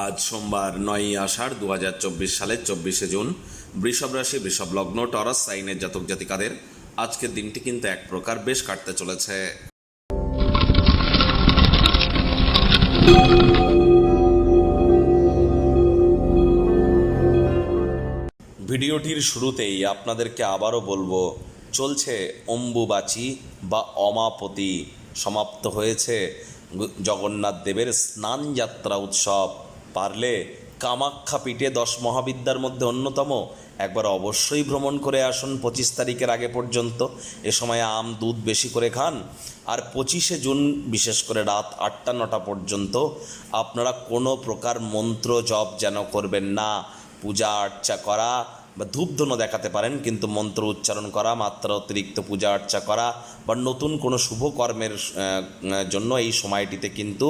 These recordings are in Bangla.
আজ সোমবার নয়ই আষাঢ় দু হাজার চব্বিশ সালের চব্বিশে জুন। বৃষভ রাশি, বৃষভ লগ্ন, টরাস, সাইনের জাতক জাতিকাদের আজকের দিনটি কিন্তু এক প্রকার বেশ কাটতে চলেছে। ভিডিওটির শুরুতেই আপনাদেরকে আবারও বলব, চলছে অম্বুবাচী বা অমাপতি। সমাপ্ত হয়েছে জগন্নাথ দেবের স্নান যাত্রা উৎসব। পারলে কামাখ্যা পিঠে দশ মহাবিদ্যার মধ্যে অন্যতম। একবার অবশ্যই ভ্রমণ করে আসুন পঁচিশ তারিখের আগে পর্যন্ত। এ সময় আম, দুধ বেশি করে খান। আর পঁচিশে জুন, বিশেষ করে রাত আটটা, নটা পর্যন্ত আপনারা কোনো প্রকার মন্ত্র জপ যেন করবেন না। পূজা আর্চা করা বা ধূপধুনো দেখাতে পারেন কিন্তু মন্ত্র উচ্চারণ করা মাত্রা অতিরিক্ত পূজা আর্চা করা বা নতুন কোনো শুভ কর্মের আহ, জন্য এই সময়টিতে কিন্তু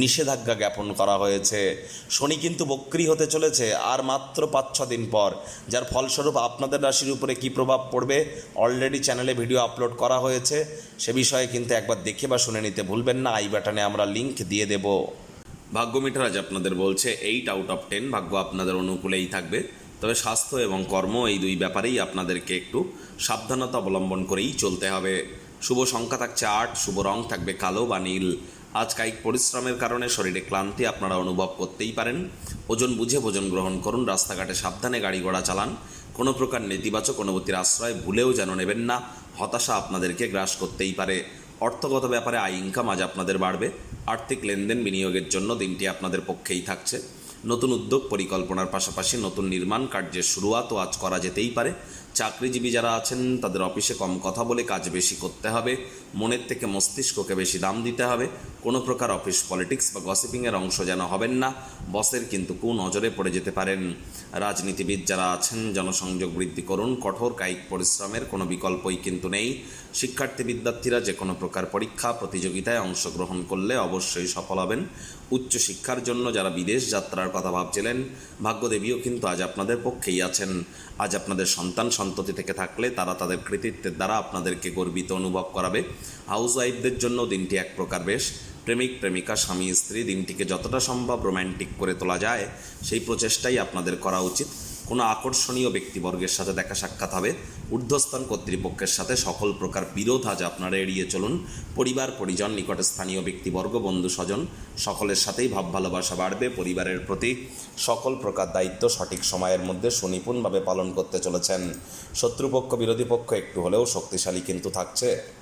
নিষেধাজ্ঞা জ্ঞাপন করা হয়েছে। শনি কিন্তু বক্রি হতে চলেছে আর মাত্র পাঁচ ছ দিন পর যার ফলস্বরূপ আপনাদের রাশির উপরে কী প্রভাব পড়বে অলরেডি চ্যানেলে ভিডিও আপলোড করা হয়েছে। সে বিষয়ে কিন্তু একবার দেখে বা শুনে নিতে ভুলবেন না আই বাটনে আমরা লিংক দিয়ে দেবো। ভাগ্য মিটার আজ আপনাদের বলছে এইট আউট অফ টেন ভাগ্য আপনাদের অনুকূলেই থাকবে। তবে স্বাস্থ্য এবং কর্ম এই দুই ব্যাপারেই আপনাদেরকে একটু সাবধানতা অবলম্বন করেই চলতে হবে। শুভ সংখ্যা থাকছে আট, শুভ রং থাকবে কালো বা নীল। আজ কায়িক পরিশ্রমের কারণে শরীরে ক্লান্তি আপনারা অনুভব করতেই পারেন। ওজন বুঝে ভোজন গ্রহণ করুন, রাস্তাঘাটে সাবধানে গাড়ি ঘোড়া চালান। কোনো প্রকার নেতিবাচক অনুভূতির আশ্রয় ভুলেও যেন নেবেন না, হতাশা আপনাদেরকে গ্রাস করতেই পারে। অর্থগত ব্যাপারে আয় ইনকাম আজ আপনাদের বাড়বে। আর্থিক লেনদেন বিনিয়োগের জন্য দিনটি আপনাদের পক্ষেই থাকছে। নতুন উদ্যোগ পরিকল্পনার পাশাপাশি নতুন নির্মাণ কার্যের শুরুয়াতও আজ করা যেতেই পারে। চাকরিজীবী যারা আছেন, তাদের অফিসে কম কথা বলে কাজ বেশি করতে হবে। মনের থেকে মস্তিষ্ককে বেশি দাম দিতে হবে। কোনো প্রকার অফিস পলিটিক্স বা গসিপিংয়ের অংশ যেন হবেন না। বসের কিন্তু কু নজরে পড়ে যেতে পারেন। রাজনীতিবিদ যারা আছেন, জনসংযোগ বৃদ্ধি করুন। কঠোর কায়িক পরিশ্রমের কোনো বিকল্পই কিন্তু নেই। শিক্ষার্থী বিদ্যার্থীরা যে কোনো প্রকার পরীক্ষা, প্রতিযোগিতায় অংশগ্রহণ করলে অবশ্যই সফল হবেন। উচ্চশিক্ষার জন্য যারা বিদেশ যাত্রার কথা ভাবছিলেন, ভাগ্যদেবীও কিন্তু আজ আপনাদের পক্ষেই আছেন। আজ আপনাদের সন্তান সন্ততি থেকে থাকলে তারা তাদের কৃতিত্বের দ্বারা আপনাদেরকে গর্বিত অনুভব করাবে। হাউস ওয়াইফদের জন্য দিনটি এক প্রকার বেশ। প্রেমিক, প্রেমিকা, স্বামী, স্ত্রী, দিনটিকে যতটা সম্ভব রোম্যান্টিক করে তোলা যায়, সেই প্রচেষ্টাই আপনাদের করা উচিত। কোনো আকর্ষণীয় ব্যক্তিবর্গের সাথে দেখা সাক্ষাৎ হবে। ঊর্ধ্বস্থান কর্তৃপক্ষের সাথে সকল প্রকার বিরোধ আজ আপনারা এড়িয়ে চলুন। পরিবার, পরিজন, নিকটে স্থানীয় ব্যক্তিবর্গ, বন্ধু, স্বজন, সকলের সাথেই ভাব ভালোবাসা বাড়বে। পরিবারের প্রতি সকল প্রকার দায়িত্ব সঠিক সময়ের মধ্যে সুনিপুণভাবে পালন করতে চলেছেন। শত্রুপক্ষ, বিরোধী পক্ষ একটু হলেও শক্তিশালী কিন্তু থাকছে।